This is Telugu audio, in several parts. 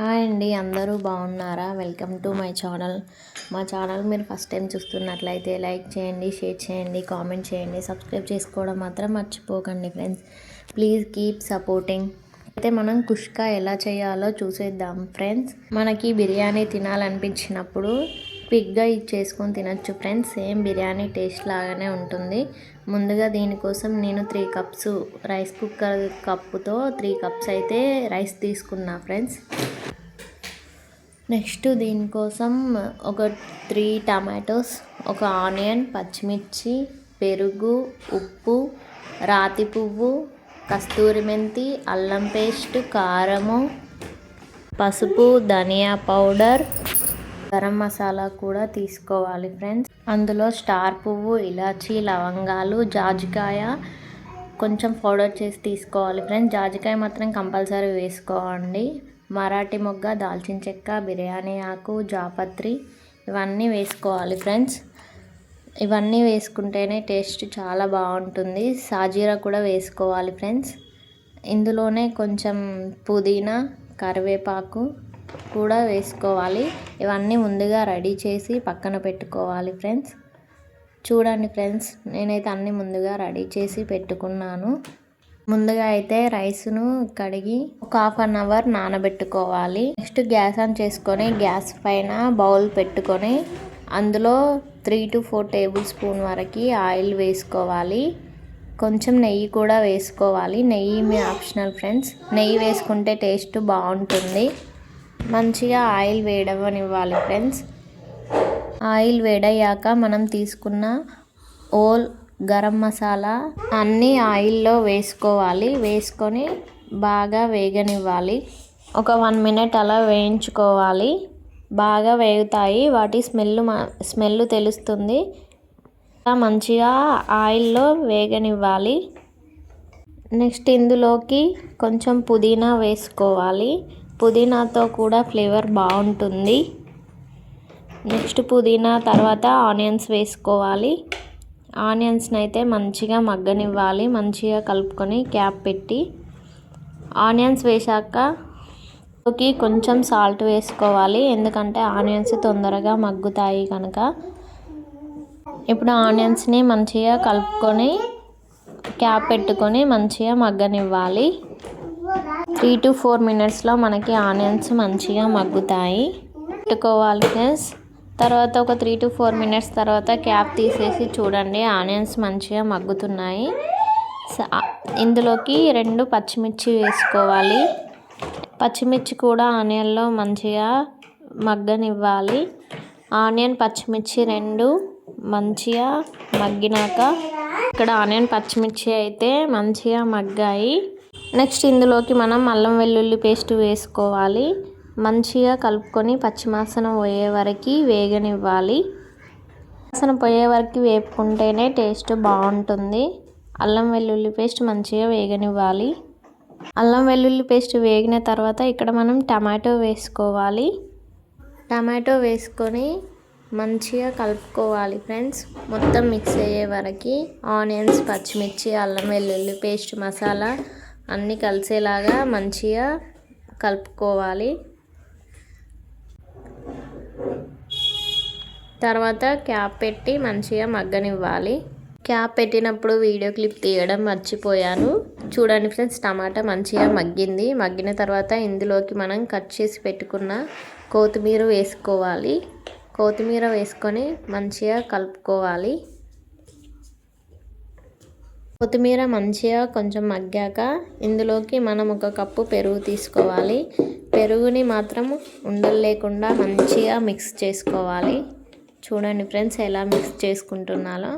హాయ్ అండి అందరూ బాగున్నారా? Welcome to my channel. మా ఛానల్ మీరు ఫస్ట్ టైం చూస్తున్నట్లయితే లైక్ చేయండి షేర్ చేయండి కామెంట్ చేయండి సబ్స్క్రైబ్ చేసుకోవడం మాత్రం మర్చిపోకండి ఫ్రెండ్స్. Please keep supporting. అయితే మనం కుష్కా ఎలా చేయాలో చూసేద్దాం ఫ్రెండ్స్. మనకి బిర్యానీ తినాలనిపించినప్పుడు క్విక్గా ఇది చేసుకొని తినచ్చు ఫ్రెండ్స్. సేమ్ బిర్యానీ టేస్ట్ లాగానే ఉంటుంది. ముందుగా దీనికోసం నేను త్రీ కప్స్ రైస్ కుక్కర్ కప్పుతో త్రీ కప్స్ అయితే రైస్ తీసుకున్నా ఫ్రెండ్స్. నెక్స్ట్ దీనికోసం ఒక త్రీ టమాటోస్ ఒక ఆనియన్ పచ్చిమిర్చి పెరుగు ఉప్పు రాతి పువ్వు కస్తూరి మెంతి అల్లం పేస్ట్ కారము పసుపు ధనియా పౌడర్ గరం మసాలా కూడా తీసుకోవాలి ఫ్రెండ్స్. అందులో స్టార్ పువ్వు ఇలాచి లవంగాలు జాజికాయ కొంచెం పౌడర్ చేసి తీసుకోవాలి ఫ్రెండ్స్. జాజికాయ మాత్రం కంపల్సరీ వేసుకోండి. మరాఠీ మొగ్గ దాల్చిన చెక్క బిర్యానీ ఆకు జాపత్రి ఇవన్నీ వేసుకోవాలి ఫ్రెండ్స్. ఇవన్నీ వేసుకుంటేనే టేస్ట్ చాలా బాగుంటుంది. సాజీరా కూడా వేసుకోవాలి ఫ్రెండ్స్. ఇందులోనే కొంచెం పుదీనా కరివేపాకు కూడా వేసుకోవాలి. ఇవన్నీ ముందుగా రెడీ చేసి పక్కన పెట్టుకోవాలి ఫ్రెండ్స్. చూడండి ఫ్రెండ్స్ నేనైతే అన్నీ ముందుగా రెడీ చేసి పెట్టుకున్నాను. ముందుగా అయితే రైస్ను కడిగి ఒక హాఫ్ అన్ అవర్ నానబెట్టుకోవాలి. నెక్స్ట్ గ్యాస్ ఆన్ చేసుకొని గ్యాస్ పైన బౌల్ పెట్టుకొని అందులో three to four tablespoon వరకు ఆయిల్ వేసుకోవాలి. కొంచెం నెయ్యి కూడా వేసుకోవాలి. నెయ్యి మీ ఆప్షనల్ ఫ్రెండ్స్. నెయ్యి వేసుకుంటే టేస్ట్ బాగుంటుంది. మంచిగా ఆయిల్ వేడవనివ్వాలి ఫ్రెండ్స్. ఆయిల్ వేడయ్యాక మనం తీసుకున్న ఓల్ గరం మసాలా అన్నీ ఆయిల్లో వేసుకోవాలి. వేసుకొని బాగా వేగనివ్వాలి. ఒక వన్ మినిట్ అలా వేయించుకోవాలి. బాగా వేగుతాయి. వాటి స్మెల్ స్మెల్ తెలుస్తుంది. మంచిగా ఆయిల్లో వేగనివ్వాలి. నెక్స్ట్ ఇందులోకి కొంచెం పుదీనా వేసుకోవాలి. పుదీనాతో కూడా ఫ్లేవర్ బాగుంటుంది. నెక్స్ట్ పుదీనా తర్వాత ఆనియన్స్ వేసుకోవాలి. ఆనియన్స్ని అయితే మంచిగా మగ్గనివ్వాలి మంచిగా కలుపుకొని క్యాప్ పెట్టి. ఆనియన్స్ వేశాక కొంచెం సాల్ట్ వేసుకోవాలి ఎందుకంటే ఆనియన్స్ తొందరగా మగ్గుతాయి కనుక. ఇప్పుడు ఆనియన్స్ని మంచిగా కలుపుకొని క్యాప్ పెట్టుకొని మంచిగా మగ్గనివ్వాలి. త్రీ టు ఫోర్ మినిట్స్లో మనకి ఆనియన్స్ మంచిగా మగ్గుతాయి. పెట్టుకోవాలి ఫ్రెండ్స్. తర్వాత ఒక త్రీ టు ఫోర్ మినిట్స్ తర్వాత క్యాప్ తీసేసి చూడండి ఆనియన్స్ మంచిగా మగ్గుతున్నాయి. ఇందులోకి రెండు పచ్చిమిర్చి వేసుకోవాలి. పచ్చిమిర్చి కూడా ఆనియన్లో మంచిగా మగ్గనివ్వాలి. ఆనియన్ పచ్చిమిర్చి రెండు మంచిగా మగ్గినాక ఇక్కడ ఆనియన్ పచ్చిమిర్చి అయితే మంచిగా మగ్గాయి. నెక్స్ట్ ఇందులోకి మనం అల్లం వెల్లుల్లి పేస్ట్ వేసుకోవాలి. మంచిగా కలుపుకొని పచ్చిమాసన పోయే వరకు వేగనివ్వాలి. వాసన పోయే వరకు వేపుకుంటేనే టేస్ట్ బాగుంటుంది. అల్లం వెల్లుల్లి పేస్ట్ మంచిగా వేగనివ్వాలి. అల్లం వెల్లుల్లి పేస్ట్ వేగిన తర్వాత ఇక్కడ మనం టమాటో వేసుకోవాలి. టమాటో వేసుకొని మంచిగా కలుపుకోవాలి ఫ్రెండ్స్. మొత్తం మిక్స్ అయ్యే వరకు ఆనియన్స్ పచ్చిమిర్చి అల్లం వెల్లుల్లి పేస్ట్ మసాలా అన్నీ కలిసేలాగా మంచిగా కలుపుకోవాలి. తర్వాత క్యాప్ పెట్టి మంచిగా మగ్గనివ్వాలి. క్యాప్ పెట్టినప్పుడు వీడియో క్లిప్ తీయడం మర్చిపోయాను. చూడండి ఫ్రెండ్స్ టమాటా మంచిగా మగ్గింది. మగ్గిన తర్వాత ఇందులోకి మనం కట్ చేసి పెట్టుకున్న కొత్తిమీర వేసుకోవాలి. కొత్తిమీర వేసుకొని మంచిగా కలుపుకోవాలి. కొత్తిమీర మంచిగా కొంచెం మగ్గాక ఇందులోకి మనం ఒక కప్పు పెరుగు తీసుకోవాలి. పెరుగుని మాత్రం ఉండలు లేకుండా మంచిగా మిక్స్ చేసుకోవాలి. చూడండి ఫ్రెండ్స్ ఎలా మిక్స్ చేసుకుంటున్నాలో.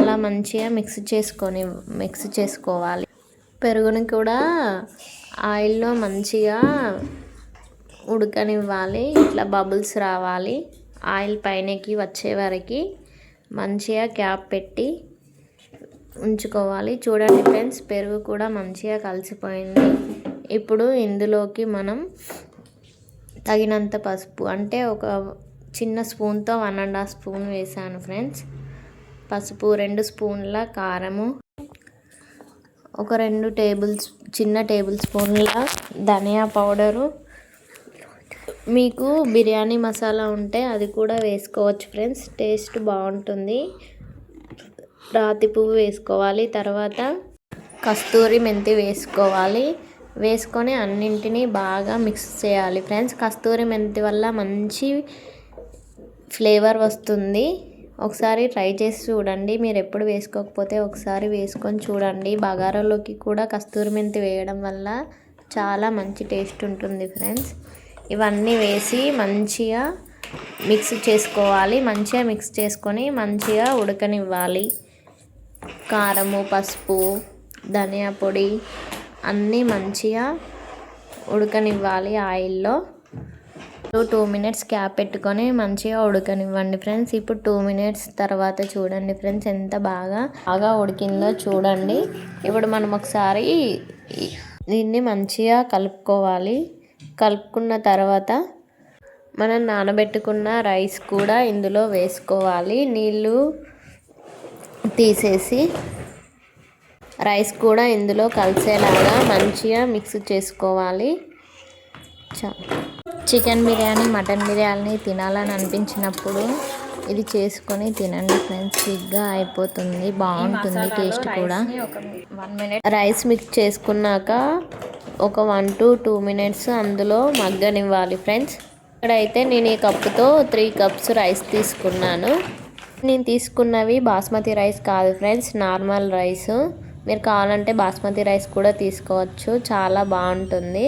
అలా మంచిగా మిక్స్ చేసుకొని మిక్స్ చేసుకోవాలి. పెరుగుని కూడా ఆయిల్లో మంచిగా ఉడకనివ్వాలి. ఇట్లా బబుల్స్ రావాలి. ఆయిల్ పైనకి వచ్చే వరకు మంచిగా క్యాప్ పెట్టి ఉంచుకోవాలి. చూడండి ఫ్రెండ్స్ పెరుగు కూడా మంచిగా కలిసిపోయింది. ఇప్పుడు ఇందులోకి మనం తగినంత పసుపు అంటే ఒక చిన్న స్పూన్తో వన్ అండ్ హాఫ్ స్పూన్ వేసాను ఫ్రెండ్స్. పసుపు రెండు స్పూన్ల కారము ఒక రెండు టేబుల్ చిన్న టేబుల్ స్పూన్ల ధనియా పౌడరు. మీకు బిర్యానీ మసాలా ఉంటే అది కూడా వేసుకోవచ్చు ఫ్రెండ్స్. టేస్ట్ బాగుంటుంది. రాతి పువ్వు వేసుకోవాలి తర్వాత కస్తూరి మెంతి వేసుకోవాలి. వేసుకొని అన్నింటినీ బాగా మిక్స్ చేయాలి ఫ్రెండ్స్. కస్తూరి మెంతి వల్ల మంచి ఫ్లేవర్ వస్తుంది. ఒకసారి ట్రై చేసి చూడండి. మీరు ఎప్పుడు వేసుకోకపోతే ఒకసారి వేసుకొని చూడండి. బగారాలోకి కూడా కస్తూరి మెంతి వేయడం వల్ల చాలా మంచి టేస్ట్ ఉంటుంది ఫ్రెండ్స్. ఇవన్నీ వేసి మంచిగా మిక్స్ చేసుకోవాలి. మంచిగా మిక్స్ చేసుకొని మంచిగా ఉడకనివ్వాలి. కారము పసుపు ధనియా పొడి అన్నీ మంచిగా ఉడకనివ్వాలి ఆయిల్లో. టూ మినిట్స్ క్యాప్ పెట్టుకొని మంచిగా ఉడకనివ్వండి ఫ్రెండ్స్. ఇప్పుడు టూ మినిట్స్ తర్వాత చూడండి ఫ్రెండ్స్ ఎంత బాగా బాగా ఉడికిందో చూడండి. ఇప్పుడు మనం ఒకసారి దీన్ని మంచిగా కలుపుకోవాలి. కలుపుకున్న తర్వాత మనం నానబెట్టుకున్న రైస్ కూడా ఇందులో వేసుకోవాలి. నీళ్ళు తీసేసి రైస్ కూడా ఇందులో కలిసేలాగా మంచిగా మిక్స్ చేసుకోవాలి. చా చికెన్ బిర్యానీ మటన్ బిర్యానీ తినాలని అనిపించినప్పుడు ఇది చేసుకొని తినండి ఫ్రెండ్స్. క్విక్గా అయిపోతుంది. బాగుంటుంది టేస్ట్ కూడా. వన్ మినిట్ రైస్ మిక్స్ చేసుకున్నాక ఒక వన్ టు టూ మినిట్స్ అందులో మగ్గనివ్వాలి ఫ్రెండ్స్. ఇక్కడైతే నేను ఈ కప్పుతో త్రీ కప్స్ రైస్ తీసుకున్నాను. నేను తీసుకున్నవి బాస్మతి రైస్ కాదు ఫ్రెండ్స్ నార్మల్ రైస్. మీరు కావాలంటే బాస్మతి రైస్ కూడా తీసుకోవచ్చు. చాలా బాగుంటుంది.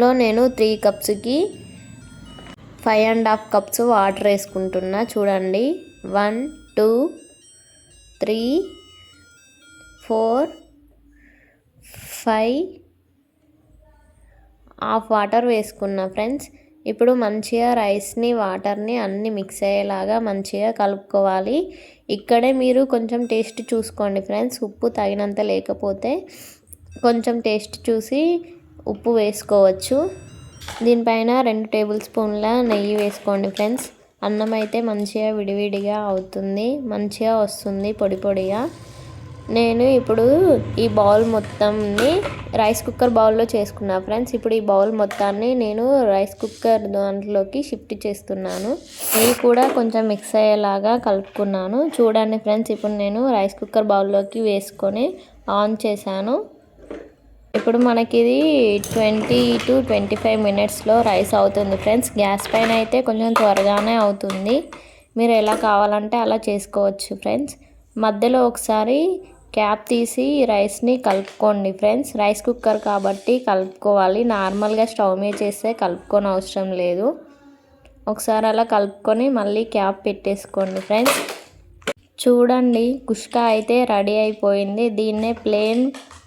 లో నేను three కప్స్కి five and half cups water వేసుకుంటున్నా. చూడండి. One two three four five half water వేసుకున్నా ఫ్రెండ్స్ ఇప్పుడు మంచిగా రైస్ని వాటర్ని అన్నీ మిక్స్ అయ్యేలాగా మంచిగా కలుపుకోవాలి. ఇక్కడే మీరు కొంచెం టేస్ట్ చూసుకోండి ఫ్రెండ్స్ ఉప్పు తగినంత లేకపోతే కొంచెం టేస్ట్ చూసి ఉప్పు వేసుకోవచ్చు. దీనిపైన రెండు టేబుల్ స్పూన్ల నెయ్యి వేసుకోండి ఫ్రెండ్స్. అన్నం అయితే మంచిగా విడివిడిగా అవుతుంది. మంచిగా వస్తుంది పొడి పొడిగా. నేను ఇప్పుడు ఈ బౌల్ మొత్తంని రైస్ కుక్కర్ బౌల్లో చేసుకున్నా ఫ్రెండ్స్. ఇప్పుడు ఈ బౌల్ మొత్తాన్ని నేను రైస్ కుక్కర్ దాంట్లోకి షిఫ్ట్ చేస్తున్నాను. నెయ్యి కూడా కొంచెం మిక్స్ అయ్యేలాగా కలుపుకున్నాను. చూడండి ఫ్రెండ్స్ ఇప్పుడు నేను రైస్ కుక్కర్ బౌల్లోకి వేసుకొని ఆన్ చేశాను. ఇప్పుడు మనకి ఇది ట్వంటీ టు ట్వంటీ ఫైవ్ మినిట్స్లో రైస్ అవుతుంది ఫ్రెండ్స్. గ్యాస్ పైన అయితే కొంచెం త్వరగానే అవుతుంది. మీరు ఎలా కావాలంటే అలా చేసుకోవచ్చు ఫ్రెండ్స్. మధ్యలో ఒకసారి క్యాప్ తీసి రైస్ని కలుపుకోండి ఫ్రెండ్స్. రైస్ కుక్కర్ కాబట్టి కలుపుకోవాలి. నార్మల్గా స్టవ్ మీద చేస్తే కలుపుకొని అవసరం లేదు. ఒకసారి అలా కలుపుకొని మళ్ళీ క్యాప్ పెట్టేసుకోండి ఫ్రెండ్స్. చూడండి కుష్కా అయితే రెడీ అయిపోయింది. దీన్నే ప్లేన్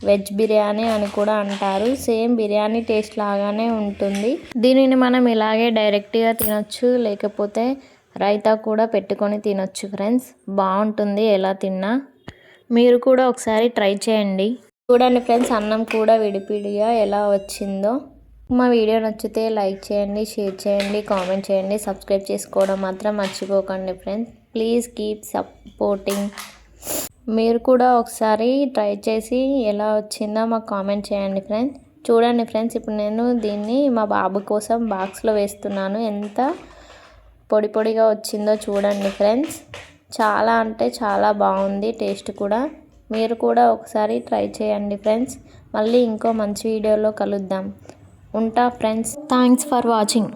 వెజ్ బిర్యానీ అని కూడా అంటారు. సేమ్ బిర్యానీ టేస్ట్ లాగానే ఉంటుంది. దీనిని మనం ఇలాగే డైరెక్ట్గా తినొచ్చు లేకపోతే రైతా కూడా పెట్టుకొని తినొచ్చు ఫ్రెండ్స్ బాగుంటుంది ఎలా తిన్నా. మీరు కూడా ఒకసారి ట్రై చేయండి. చూడండి ఫ్రెండ్స్ అన్నం కూడా విడిపిడిగా ఎలా వచ్చిందో. మా వీడియో నచ్చితే లైక్ చేయండి షేర్ చేయండి కామెంట్ చేయండి. సబ్స్క్రైబ్ చేసుకోవడం మాత్రం మర్చిపోకండి ఫ్రెండ్స్ ప్లీజ్ కీప్ సపోర్టింగ్ మీరు కూడా ఒకసారి ట్రై చేసి ఎలా వచ్చిందో మాకు కామెంట్ చేయండి ఫ్రెండ్స్. చూడండి ఫ్రెండ్స్ ఇప్పుడు నేను దీన్ని మా బాబు కోసం బాక్స్లో వేస్తున్నాను. ఎంత పొడి పొడిగా వచ్చిందో చూడండి ఫ్రెండ్స్. చాలా అంటే చాలా బాగుంది టేస్ట్ కూడా. మీరు కూడా ఒకసారి ట్రై చేయండి ఫ్రెండ్స్. మళ్ళీ ఇంకో మంచి వీడియోలో కలుద్దాం. ఉంటా ఫ్రెండ్స్. Thanks for watching.